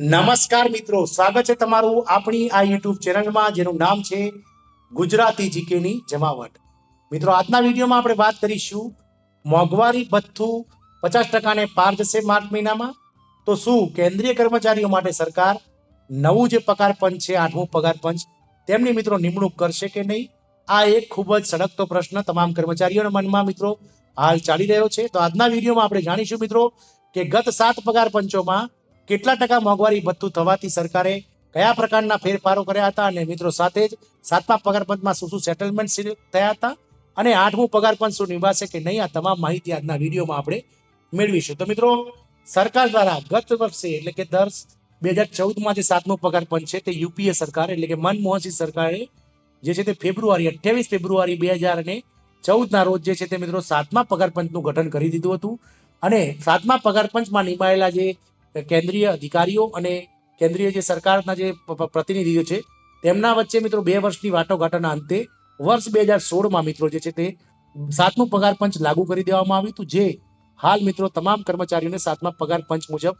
નમસ્કાર મિત્રો, સ્વાગત છે તમારું આપણી આ યુટ્યુબ ચેનલમાં, જેનું નામ છે ગુજરાતી જીકેની જમાવટ. મિત્રો, આજના વિડીયોમાં આપણે વાત કરીશું મોંઘવારી ભથ્થું પચાસ ટકાને પાર જશે માર્ચ મહિનામાં. તો શું કેન્દ્રીય કર્મચારીઓ માટે સરકાર નવું જે પગાર પંચ છે, આઠમું પગાર પંચ, તેમની મિત્રો નિમણૂક કરશે કે નહીં? આ એક ખૂબ જ સળગતો પ્રશ્ન તમામ કર્મચારીઓના મનમાં મિત્રો હાલ ચાલી રહ્યો છે. તો આજના વિડીયોમાં આપણે જાણીશું મિત્રો કે ગત સાત પગાર પંચોમાં કેટલા ટકા મોંઘવારી ભથ્થું થવાથી સરકારે કયા પ્રકારના ફેરફારો કર્યા હતા અને મિત્રો સાથે જ સાતમા પગારપંચમાં શું શું સેટલમેન્ટ થયા હતા અને આઠમું પગારપંચ શું નિભાશે કે નહીં, આ તમામ માહિતી આજના વિડીયોમાં આપણે મેળવીશું. તો મિત્રો, સરકાર દ્વારા ગત વર્ષે એટલે કે દર બે હજાર ચૌદમાં જે સાતમો પગારપંચ છે તે યુપીએ સરકાર એટલે કે મનમોહનસિંહ સરકારે જે છે તે ફેબ્રુઆરી, અઠ્યાવીસ ફેબ્રુઆરી બે હજાર અને ચૌદના રોજ જે છે તે મિત્રો સાતમા પગારપંચનું ગઠન કરી દીધું હતું. અને સાતમા પગારપંચમાં નિમાયેલા જે કેન્દ્રીય અધિકારીઓ અને કેન્દ્રીય જે સરકારના જે પ્રતિનિધિઓ છે, તેમના વચ્ચે મિત્રો બે વર્ષની વાટાઘાટોના અંતે વર્ષ બે હજાર સોળમાં મિત્રો જે છે તે સાતમું પગાર પંચ લાગુ કરી દેવામાં આવ્યું હતું. જે હાલ મિત્રો તમામ કર્મચારીઓને સાતમા પગાર પંચ મુજબ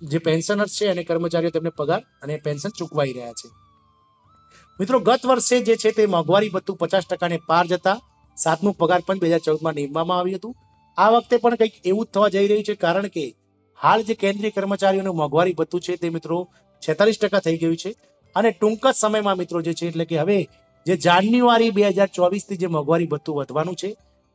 જે પેન્શનર્સ છે અને કર્મચારીઓ તેમને પગાર અને પેન્શન ચૂકવાઈ રહ્યા છે. મિત્રો ગત વર્ષે જે છે તે મોંઘવારી ભથ્થું પચાસ ટકાને પાર જતા સાતમું પગાર પંચ બે હજાર ચૌદમાં નિમવામાં આવ્યું હતું. આ વખતે પણ કંઈક એવું જ થવા જઈ રહ્યું છે કારણ કે હાલ જે કેન્દ્રીય કર્મચારીઓનું મોંઘવારી ભથ્થું છે તે મિત્રો છેતાલીસ ટકા થઈ ગયું છે. અને ટૂંક જ સમયમાં મિત્રો જે છે, એટલે કે હવે જે જાન્યુઆરી બે હજાર ચોવીસથી જે મોંઘવારી ભથ્થું વધવાનું છે,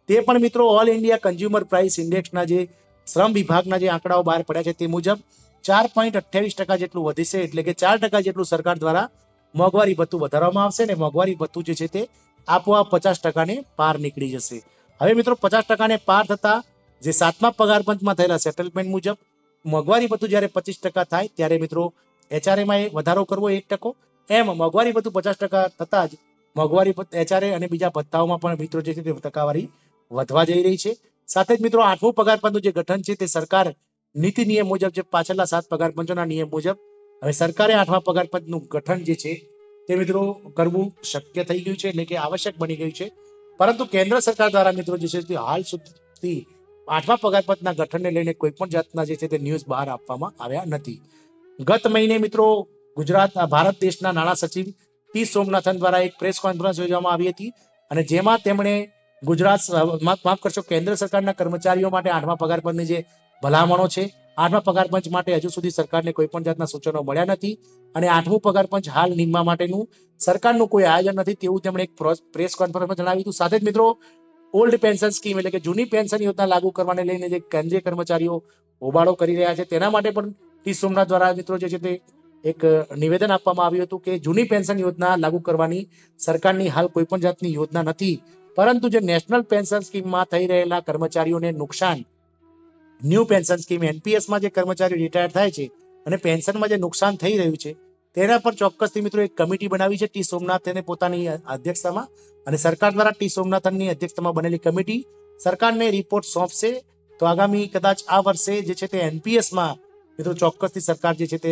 તે પણ મિત્રો ઓલ ઇન્ડિયા કન્ઝ્યુમર પ્રાઇસ ઇન્ડેક્સના જે શ્રમ વિભાગના જે આંકડાઓ બહાર પડ્યા છે, તે મુજબ ચાર પોઈન્ટ અઠ્યાવીસ ટકા જેટલું વધશે, એટલે કે ચાર ટકા જેટલું સરકાર દ્વારા મોંઘવારી ભથ્થું વધારવામાં આવશે અને મોંઘવારી ભથ્થું જે છે તે આપોઆપ પચાસ ટકાને પાર નીકળી જશે. હવે મિત્રો પચાસ ટકાને પાર થતા જે સાતમા પગાર પંચમાં થયેલા સેટલમેન્ટ મુજબ મોંઘવારી બધું જ્યારે પચીસ ટકા થાય ત્યારે મિત્રો એચઆરએમાં એ વધારો કરવો એક ટકો. એમ મોંઘવારી બધું પચાસ ટકા થતા જ મોંઘવારી એચઆરએ અને બીજા ભથ્થાઓમાં પણ મિત્રો જે છે તે ટકાવારી વધવા જઈ રહી છે. સાથે જ મિત્રો આઠમું પગાર પંચનું જે ગઠન છે તે સરકાર નીતિ નિયમ મુજબ જે પાછળના સાત પગાર પંચોના નિયમ મુજબ હવે સરકારે આઠમા પગાર પંચનું ગઠન જે છે તે મિત્રો કરવું શક્ય થઈ ગયું છે એટલે કે આવશ્યક બની ગયું છે. પરંતુ કેન્દ્ર સરકાર દ્વારા મિત્રો જે છે તે હાલ સુધી આઠમા પગાર પંચના ગઠનને લઈને કોઈ પણ જાતના જે છે તે ન્યૂઝ બહાર આપવામાં આવ્યા નથી. ગત મહિને મિત્રો ગુજરાત ભારત દેશના નાણાં સચિવ પી. સોમનાથન દ્વારા એક પ્રેસ કોન્ફરન્સ યોજવામાં આવી હતી અને જેમાં તેમણે ગુજરાત માફ કરશો, કેન્દ્ર સરકારના કર્મચારીઓ માટે આઠમા પગારપંચની જે ભલામણો છે, આઠમા પગારપંચ માટે હજુ સુધી સરકારને કોઈ પણ જાતના સૂચનો મળ્યા નથી અને આઠમું પગારપંચ હાલ નિમવા માટેનું સરકારનું કોઈ આયોજન નથી તેવું તેમણે એક પ્રેસ કોન્ફરન્સમાં જણાવ્યું હતું. સાથે જ મિત્રો ઓલ્ડ પેન્શન સ્કીમ એટલે કે જૂની પેન્શન યોજના લાગુ કરવાને લઈને જે કેન્દ્રીય કર્મચારીઓ હોબાળો કરી રહ્યા છે, તેના માટે પણ ટી સોમનાથ દ્વારા મિત્રો જે છે તે એક નિવેદન આપવામાં આવ્યું હતું કે જૂની પેન્શન યોજના લાગુ કરવાની સરકારની હાલ કોઈ પણ જાતની યોજના નથી. પરંતુ જે નેશનલ પેન્શન સ્કીમમાં થઈ રહેલા કર્મચારીઓને નુકસાન, ન્યૂ પેન્શન સ્કીમ એનપીએસમાં જે કર્મચારીઓ રિટાયર થાય છે અને પેન્શનમાં જે નુકસાન થઈ રહ્યું છે તેના પર ચોક્કસથી મિત્રો એક કમિટી બનાવી છે ટી સોમનાથને પોતાની અધ્યક્ષતામાં અને સરકાર દ્વારા ટી સોમનાથનની અધ્યક્ષતામાં બનેલી કમિટી. સરકારને રિપોર્ટ સોંપશે. તો આગામી કદાચ આ વર્ષે જે છે તે એનપીએસમાં મિત્રો ચોક્કસથી સરકાર જે છે તે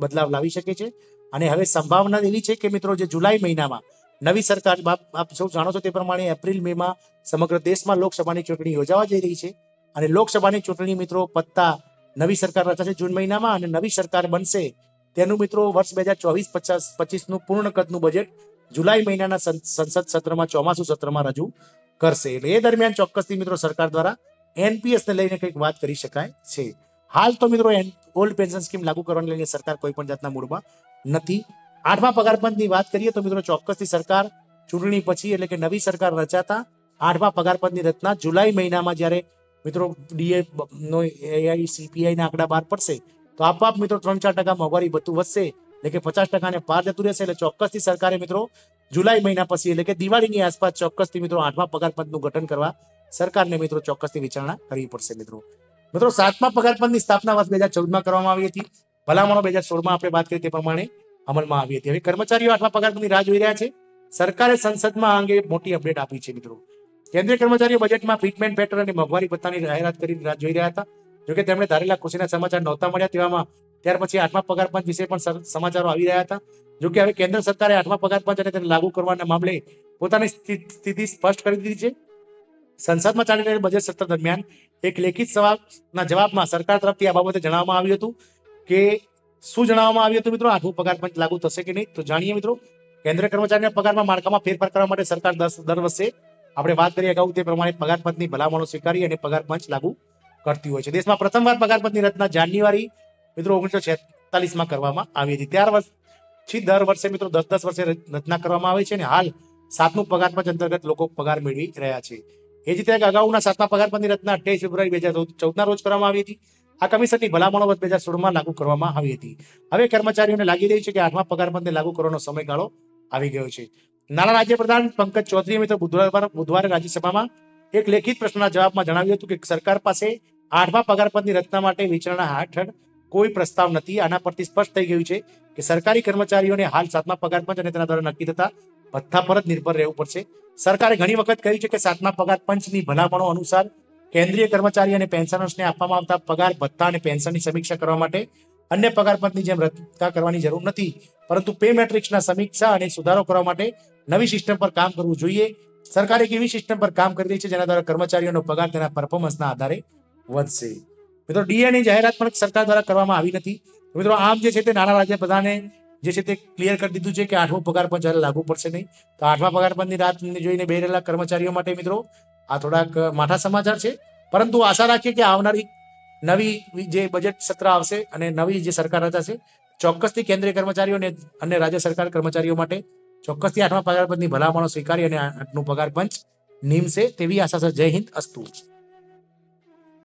બદલાવ લાવી શકે છે. અને હવે સંભાવના એવી છે કે મિત્રો જે જુલાઈ મહિનામાં નવી સરકાર આપ સૌ જાણો છો તે પ્રમાણે એપ્રિલ, મેમાં સમગ્ર દેશમાં લોકસભાની ચૂંટણી યોજાવા જઈ રહી છે. અને લોકસભાની ચૂંટણી મિત્રો પત્તા નવી સરકાર રચાશે જૂન મહિનામાં અને નવી સરકાર બનશે તેનું મિત્રો વર્ષ બે હજાર ચોવીસ, પચાસ, પચીસનું પૂર્ણ કદનું બજેટ જુલાઈ મહિનાના સંસદ સત્રમાં, ચોમાસુ સત્રમાં રજૂ કરશે. એટલે એ દરમિયાન ચોક્કસથી મિત્રો સરકાર દ્વારા એનપીએસ ને લઈને કંઈક વાત કરી શકાય છે. હાલ તો મિત્રો ઓલ્ડ પેન્શન સ્કીમ લાગુ કરવાને લઈને સરકાર કોઈ પણ જાતના મૂળમાં નથી. આઠમા પગારપંચની વાત કરીએ તો મિત્રો ચોક્કસથી સરકાર ચૂંટણી પછી એટલે કે નવી સરકાર રચાતા આઠમા પગારપંચની રચના જુલાઈ મહિનામાં જ્યારે મિત્રો ડીએ નો એઆઈ સીપીઆઈ ના આંકડા બહાર પડશે તો આપ મિત્રો ત્રણ ચાર ટકા મોંઘવારી બધું વધશે, એટલે કે પચાસ ટકાને પાર જતું રહેશે, એટલે ચોક્કસથી સરકારે મિત્રો જુલાઈ મહિના પછી, એટલે કે દિવાળીની આસપાસ ચોક્કસથી મિત્રો આઠમા પગાર પંચનું ગઠન કરવા સરકારને મિત્રો ચોક્કસથી વિચારણા કરવી પડશે મિત્રો. મિત્રો સાતમા પગાર સ્થાપના વર્ષ બે હજાર ચૌદમાં કરવામાં આવી હતી. ભલામણો બે હજાર સોળમાં આપણે વાત કરી તે પ્રમાણે અમલમાં આવી હતી. હવે કર્મચારીઓ આઠમા પગાર રાહ જોઈ રહ્યા છે. સરકારે સંસદમાં આ અંગે મોટી અપડેટ આપી છે મિત્રો. કેન્દ્રીય કર્મચારીઓ બજેટમાં ફિટમેન્ટ ફેક્ટર અને મોંઘવારી ભથ્થાની જાહેરાત કરી રાહ જોઈ રહ્યા હતા. જોકે તેમણે ધારેલા ખુશીના સમાચાર નહોતા મળ્યા તેવામાં ત્યાર પછી આઠમા પગાર પંચ વિશે પણ સમાચારો આવી રહ્યા હતા. જોકે હવે કેન્દ્ર સરકારે આઠમા પગાર પંચ અને તેને લાગુ કરવાના મામલે પોતાની સ્થિતિ સ્પષ્ટ કરી દીધી છે. સંસદમાં ચાલી રહેલ બજેટ સત્ર દરમિયાન એક લેખિત સવાલના જવાબમાં સરકાર તરફથી આ બાબતે જણાવવામાં આવ્યું હતું કે શું જણાવવામાં આવ્યું હતું મિત્રો? આઠમું પગાર પંચ લાગુ થશે કે નહીં? તો જાણીએ મિત્રો. કેન્દ્રીય કર્મચારીના પગારમાં માળખામાં ફેરફાર કરવા માટે સરકાર દર વર્ષે આપણે વાત કરી અગાઉ તે પ્રમાણે પગાર પંચની ભલામણો સ્વીકારી અને પગાર પંચ લાગુ કરતી હોય છે. દેશમાં પ્રથમવાર પગાર પંચની રચના જાન્યુઆરી, મિત્રો, ઓગણીસો છેતાલીસમાં કરવામાં આવી હતી. ત્યાર વર્ષથી દર વર્ષે, મિત્રો, દસ દસ વર્ષે રચના કરવામાં આવે છે અને હાલ સાતમું પગાર પંચ અંતર્ગત લોકો પગાર મેળવી રહ્યા છે. એ જ રીતે અગાઉના સાતમા પગાર પંચની રચના અઠ્યાવીસ ફેબ્રુઆરી બે હજાર ચૌદના રોજ કરવામાં આવી હતી. આ કમિશનની ભલામણો વર્ષ બે હજાર સોળમાં લાગુ કરવામાં આવી હતી. હવે કર્મચારીઓને લાગી રહ્યું છે કે આઠમા પગાર પંચને લાગુ કરવાનો સમયગાળો આવી ગયો છે. નાણાં રાજ્ય પ્રધાન પંકજ ચૌધરીએ, મિત્રો, બુધવારે બુધવારે રાજ્યસભામાં એક લેખિત પ્રશ્નના જવાબમાં જણાવ્યું હતું કે સરકાર પાસે આઠમા પગાર રચના માટે વિચારણા હેઠળ કોઈ પ્રસ્તાવ નથી. આના પરથી સ્પષ્ટ થઈ ગયું છે કે સરકારી કર્મચારીઓને હાલ સાતમા પગારપંચ અને તેના દ્વારા નક્કી થતા ભથ્થા પર જ નિર્ભર રહેવું પડશે. સરકારે ઘણી વખત કહ્યું છે કે સાતમા પગાર પંચની ભલામણો અનુસાર કેન્દ્રીય કર્મચારી અને પેન્શનર્સને આપવામાં આવતા પગાર, ભથ્થા અને પેન્શનની સમીક્ષા કરવા માટે અન્ય પગારપંચની જેમ રચના કરવાની જરૂર નથી. પરંતુ પે મેટ્રિક્સના સમીક્ષા અને સુધારો કરવા માટે નવી સિસ્ટમ પર કામ કરવું જોઈએ. સરકારે એક એવી સિસ્ટમ પર કામ કરી રહી છે જેના દ્વારા કર્મચારીઓનો પગાર તેના પરફોર્મન્સના આધારે વધશે મિત્રો ડીએની જાહેરાત પણ સરકાર દ્વારા કરવામાં આવી નથી. મિત્રો, આમ જે છે તે નાણાં રાજ્ય પ્રધાને જે છે તે ક્લિયર કરી દીધું છે કે આઠમો પગાર પંચ હવે લાગુ પડશે નહીં. તો આઠમા પગાર પંચની રાત જોઈને બે રહેલા કર્મચારીઓ માટે મિત્રો, આ થોડાક માઠા સમાચાર છે. પરંતુ આશા રાખીએ કે આવનારી નવી જે બજેટ સત્ર આવશે અને નવી જે સરકાર રચાશે, ચોક્કસથી કેન્દ્રીય કર્મચારીઓ અને અને રાજ્ય સરકાર કર્મચારીઓ માટે ચોક્કસથી આઠમા પગાર પંચની ભલામણો સ્વીકારી અને આઠનું પગાર પંચ નીમશે તેવી આશા છે. જય હિન્દ, અસ્તુ.